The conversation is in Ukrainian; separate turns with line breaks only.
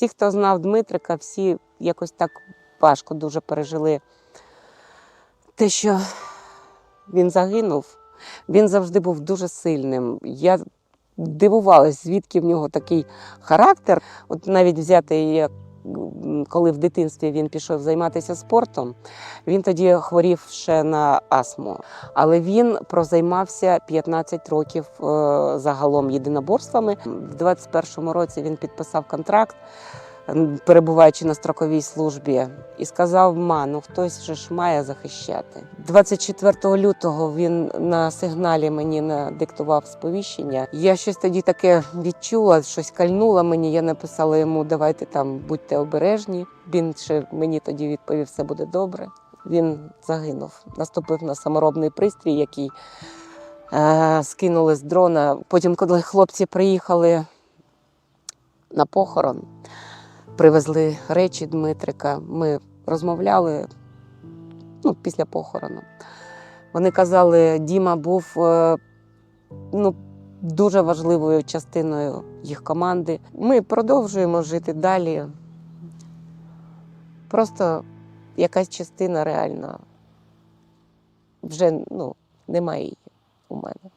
Всі, хто знав Дмитрика, всі якось так важко дуже пережили те, що він загинув. Він завжди був дуже сильним. Я дивувалась, звідки в нього такий характер. От навіть взяти, як, коли в дитинстві він пішов займатися спортом, він тоді хворів ще на астму. Але він прозаймався 15 років е, загалом єдиноборствами. В 21-му році він підписав контракт, перебуваючи на строковій службі, і сказав: ма, ну хтось же ж має захищати. 24 лютого він на сигналі мені надиктував сповіщення. Я щось тоді таке відчула, щось кальнуло мені. Я написала йому: давайте там будьте обережні. Він ще мені тоді відповів, все буде добре. Він загинув. Наступив на саморобний пристрій, який е, скинули з дрона. Потім, коли хлопці приїхали на похорон, привезли речі Дмитрика. Ми розмовляли ну, після похорону. Вони казали, Діма був е, ну, дуже важливою частиною їх команди. Ми продовжуємо жити далі. Просто якась частина реально вже ну, немає її у мене.